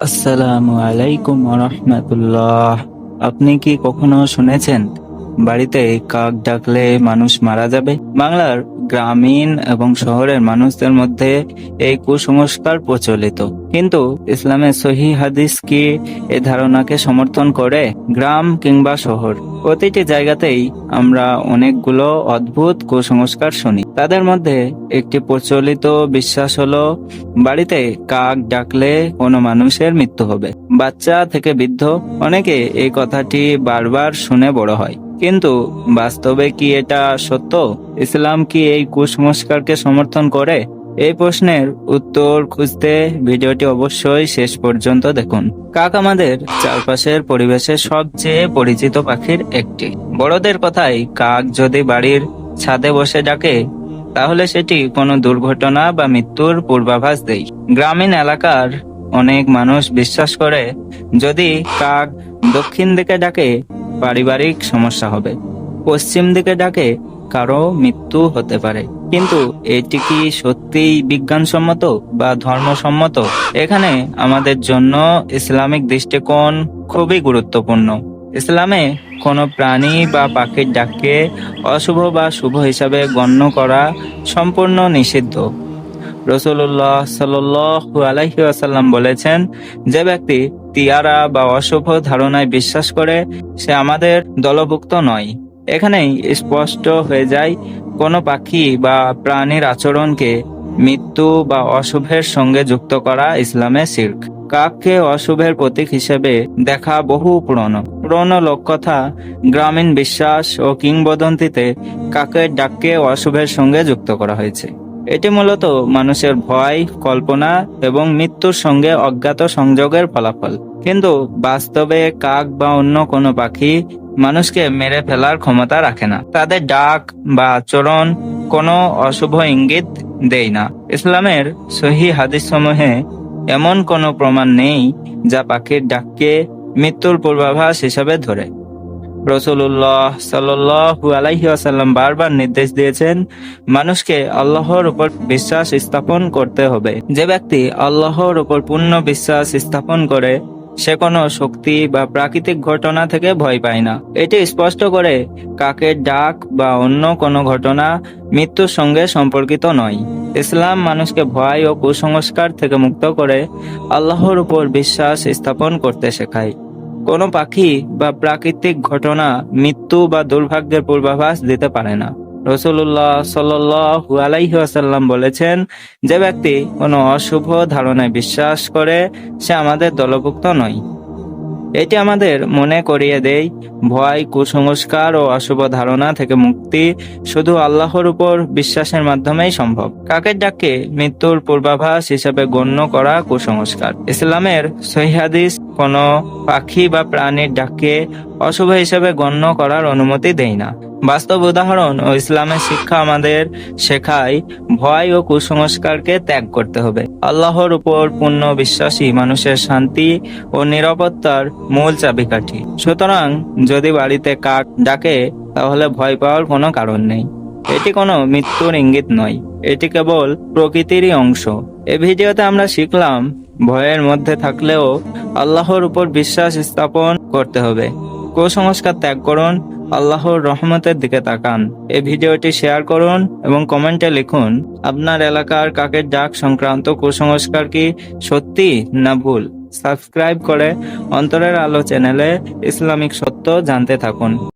আসসালামু আলাইকুম রহমতুল্লাহ। আপনি কি কখনো শুনেছেন বাড়িতে কাক ডাকলে মানুষ মারা যাবে। বাংলার গ্রামীণ এবং শহরের মানুষদের মধ্যে এই কুসংস্কার প্রচলিত। কিন্তু ইসলামের সহি হাদিস কি এ ধারণাকে সমর্থন করে? গ্রাম কিংবা শহর। প্রতিটি জায়গাতেই আমরা অনেকগুলো অদ্ভুত কুসংস্কার শুনি। তাদের মধ্যে একটি প্রচলিত বিশ্বাস হলো, বাড়িতে কাক ডাকলে কোনো মানুষের মৃত্যু হবে। বাচ্চা থেকে বৃদ্ধ, অনেকে এই কথাটি বারবার শুনে বড় হয়। কিন্তু বাস্তবে কি এটা সত্য? ইসলাম কি এই কুসংস্কারকে সমর্থন করে? এই প্রশ্নের উত্তর খুঁজতে ভিডিওটি অবশ্যই শেষ পর্যন্ত দেখুন। কাক আমাদের চারপাশের পরিবেশের সবচেয়ে পরিচিত পাখির একটি। বড়দের কথাই কাক যদি বাড়ির ছাদে বসে ডাকে, তাহলে সেটি কোনো দুর্ঘটনা বা মৃত্যুর পূর্বাভাস দেয়। গ্রামীণ এলাকার অনেক মানুষ বিশ্বাস করে, যদি কাক দক্ষিণ দিকে ডাকে পারিবারিক সমস্যা হবে। পশ্চিম দিকে ডাকে কারও মৃত্যু হতে পারে। কিন্তু এটি কি সত্যিই বিজ্ঞানসম্মত বা ধর্মসম্মত? এখানে আমাদের জন্য ইসলামিক দৃষ্টিকোণ খুবই গুরুত্বপূর্ণ। ইসলামে কোনো প্রাণী বা পাখির ডাককে অশুভ বা শুভ হিসাবে গণ্য করা সম্পূর্ণ নিষিদ্ধ। রসুল্লাহ সাল্লু আলাইহি আসাল্লাম বলেছেন, যে ব্যক্তি তিয়ারা বা অশুভ ধারণায় বিশ্বাস করে, সে আমাদের দলভুক্ত নয়। এখানেই স্পষ্ট হয়ে যায়, কোনো পাখি বা প্রাণীর আচরণকে মৃত্যু বা অশুভের সঙ্গে যুক্ত করা ইসলামের শির্ক। কাককে অশুভের প্রতীক হিসেবে দেখা বহু পুরনো। পুরনো লোককথা, গ্রামীণ বিশ্বাস ও কিংবদন্তিতে কাকের ডাককে অশুভের সঙ্গে যুক্ত করা হয়েছে। এটি মূলত মানুষের ভয়, কল্পনা এবং মৃত্যুর সঙ্গে অজ্ঞাত সংযোগের ফলাফল। কিন্তু বাস্তবে কাক বা অন্য কোনো পাখি মানুষকে মেরে ফেলার ক্ষমতা রাখে না। তাদের ডাক বা আচরণ কোনো অশুভ ইঙ্গিত দেয় না। ইসলামের সহি হাদিস সমূহে এমন কোনো প্রমাণ নেই যা পাখির ডাককে মৃত্যুর পূর্বাভাস হিসাবে ধরে। রসুল্লাহ সাল্লু আলাইহি আসাল্লাম বারবার নির্দেশ দিয়েছেন, মানুষকে আল্লাহর উপর বিশ্বাস স্থাপন করতে হবে। যে ব্যক্তি আল্লাহর উপর পূর্ণ বিশ্বাস স্থাপন করে, সে কোনো শক্তি বা প্রাকৃতিক ঘটনা থেকে ভয় পায় না। এটি স্পষ্ট করে কাকের ডাক বা অন্য কোনো ঘটনা মৃত্যুর সঙ্গে সম্পর্কিত নয়। ইসলাম মানুষকে ভয় ও কুসংস্কার থেকে মুক্ত করে আল্লাহর উপর বিশ্বাস স্থাপন করতে শেখায়। কোনো পাখি বা প্রাকৃতিক ঘটনা, মৃত্যু বা দুর্ভাগ্যের পূর্বাভাস দিতে পারে না। রসুল্লাহ সাল্লু বলেছেন, যে ব্যক্তি কোনো অশুভ ধারণায় বিশ্বাস করে, সে আমাদের দলভুক্ত নয়। এটি আমাদের মনে করিয়ে দেয় ভয়, কুসংস্কার ও অশুভ ধারণা থেকে মুক্তি শুধু আল্লাহর উপর বিশ্বাসের মাধ্যমেই সম্ভব। কাকের ডাককে মৃত্যুর পূর্বাভাস হিসেবে গণ্য করা কুসংস্কার। ইসলামের সহিহাদিস কোনো পাখি বা প্রাণীর ডাককে অশুভ হিসেবে গণ্য করার অনুমতি দেয় না। বাস্তব উদাহরণ ও ইসলামের শিক্ষা আমাদের শেখায় ভয় ও কুসংস্কারকে ত্যাগ করতে হবে। আল্লাহর উপর পূর্ণ বিশ্বাসী মানুষের শান্তি ও নিরাপত্তার মূল চাবিকাঠি। সুতরাং যদি বাড়িতে কাক ডাকে, তাহলে ভয় পাওয়ার কোনো কারণ নেই। এটি কোনো মৃত্যুর ইঙ্গিত নয়। এটি কেবল প্রকৃতিরই অংশ। এ ভিডিওতে আমরা শিখলাম ভয়ের মধ্যে থাকলেও আল্লাহর উপর বিশ্বাস স্থাপন করতে হবে। কুসংস্কার ত্যাগ করুন আল্লাহর রহমতের দিকে তাকান। এই ভিডিওটি শেয়ার করুন এবং কমেন্টে লিখুন, আপনার এলাকার কাকের ডাক সংক্রান্ত কুসংস্কার কি সত্যি না ভুল? সাবস্ক্রাইব করে অন্তরের আলো চ্যানেলে ইসলামিক সত্য জানতে থাকুন।